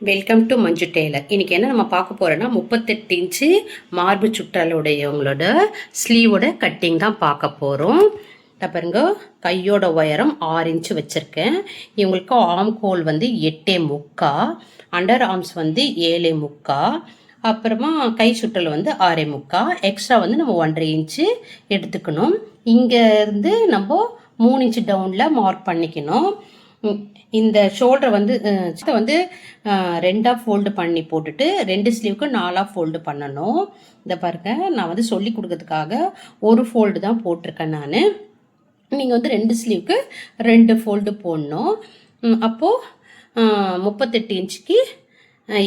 Welcome to Manju Taylor இன்னைக்கு என்ன நம்ம பார்க்க போகிறோன்னா முப்பத்தெட்டு இன்ச்சு மார்பு சுற்றலுடையவங்களோட ஸ்லீவோட கட்டிங் தான் பார்க்க போகிறோம் பாருங்க கையோட உயரம் ஆறு இன்ச்சு வச்சுருக்கேன். இவங்களுக்கு ஆம் கோல் வந்து எட்டே முக்கா அண்டர் ஆர்ம்ஸ் வந்து ஏழே முக்கா அப்புறமா கை சுற்றல் வந்து ஆறே முக்கா. எக்ஸ்ட்ரா வந்து நம்ம ஒன்றரை இன்ச்சு எடுத்துக்கணும். இங்கேருந்து நம்ம மூணு இன்ச்சு டவுனில் மார்க் பண்ணிக்கணும். இந்த ஷோல்டரை வந்து வந்து ரெண்டாக ஃபோல்டு பண்ணி போட்டுட்டு ரெண்டு ஸ்லீவுக்கு நாலாக ஃபோல்டு பண்ணணும். இந்த பாருங்க நான் வந்து சொல்லி கொடுக்கறதுக்காக ஒரு ஃபோல்டு தான் போட்டிருக்கேன் நான். நீங்கள் வந்து ரெண்டு ஸ்லீவுக்கு ரெண்டு ஃபோல்டு போடணும். அப்போது முப்பத்தெட்டு இன்ச்சுக்கு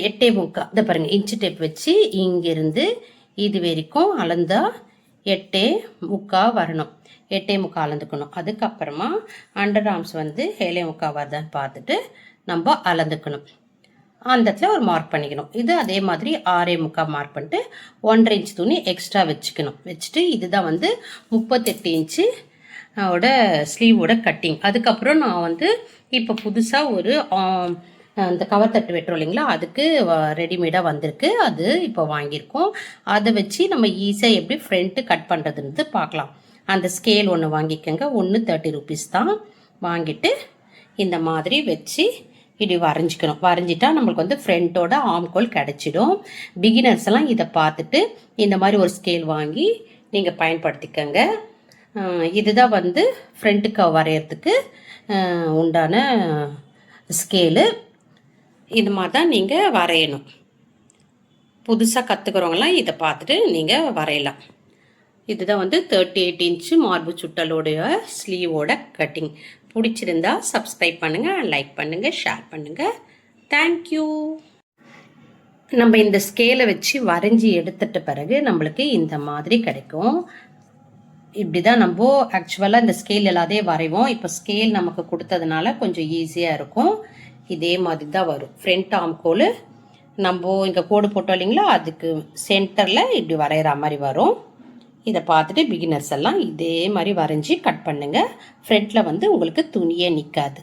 எட்டே முக்கா. இதை பாருங்க இன்ச்சு டேப் வச்சு இங்கேருந்து இது வரைக்கும் அளந்தா எட்டே முக்கா வரணும். எட்டே முக்கா அளந்துக்கணும். அதுக்கப்புறமா அண்டர் ஆர்ம்ஸ் வந்து ஏழே முக்கா வருதான்னு பார்த்துட்டு நம்ம அளந்துக்கணும். அந்த இடத்துல ஒரு மார்க் பண்ணிக்கணும். இது அதே மாதிரி ஆறே முக்கா மார்க் பண்ணிட்டு ஒன்றரை இன்ச் துணி எக்ஸ்ட்ரா வச்சுக்கணும். வச்சுட்டு இதுதான் வந்து முப்பத்தெட்டு இன்ச்சு ஓட ஸ்லீவோட கட்டிங் அதுக்கப்புறம் நான் வந்து இப்போ புதுசாக ஒரு இந்த அந்த கவர் தட்டு வெட்டுறோம் இல்லைங்களா? அதுக்கு ரெடிமேடாக வந்திருக்கு. அது இப்போ வாங்கியிருக்கோம். அதை வச்சு நம்ம ஈஸியாக எப்படி ஃப்ரண்ட்டு கட் பண்ணுறதுன்றது பார்க்கலாம். அந்த ஸ்கேல் ஒன்று வாங்கிக்கோங்க. ஒன்று தேர்ட்டி ருபீஸ் தான். வாங்கிட்டு இந்த மாதிரி வச்சு இப்படி வரைஞ்சிக்கணும். வரைஞ்சிட்டா நம்மளுக்கு வந்து ஃப்ரண்ட்டோட ஆம்கோல் கிடச்சிடும். பிகினர்ஸ் எல்லாம் இதை பார்த்துட்டு இந்த மாதிரி ஒரு ஸ்கேல் வாங்கி நீங்கள் பயன்படுத்திக்கங்க. இதுதான் வந்து ஃப்ரண்ட்டுக்கு வரைகிறதுக்கு உண்டான ஸ்கேலு இது மாதிரி தான் நீங்கள் வரையணும். புதுசாக கற்றுக்கிறவங்களாம் இதை பார்த்துட்டு நீங்கள் வரையலாம். இதுதான் வந்து தேர்ட்டி எயிட் இன்ச்சு மார்பு சுட்டலோடைய ஸ்லீவோட கட்டிங் பிடிச்சிருந்தா சப்ஸ்கிரைப் பண்ணுங்கள் லைக் பண்ணுங்கள் ஷேர் பண்ணுங்கள் தேங்க்யூ நம்ம இந்த ஸ்கேலை வச்சு வரைஞ்சி எடுத்துட்ட பிறகு நம்மளுக்கு இந்த மாதிரி கிடைக்கும். இப்படி தான் நம்ம ஆக்சுவலாக இந்த ஸ்கேல் எல்லாத்தையும் வரைவோம். இப்போ ஸ்கேல் நமக்கு கொடுத்ததுனால கொஞ்சம் ஈஸியாக இருக்கும். இதே மாதிரி தான் வரும். ஃப்ரண்ட் ஆம் கோல் நம்ம இங்கே கோடு போட்டோம் இல்லைங்களா? அதுக்கு சென்டரில் இப்படி வரைகிற மாதிரி வரும். இதை பார்த்துட்டு பிகினர்ஸ் எல்லாம் இதே மாதிரி வரைஞ்சி கட் பண்ணுங்கள் ஃப்ரண்ட்டில் வந்து உங்களுக்கு துணியே நிற்காது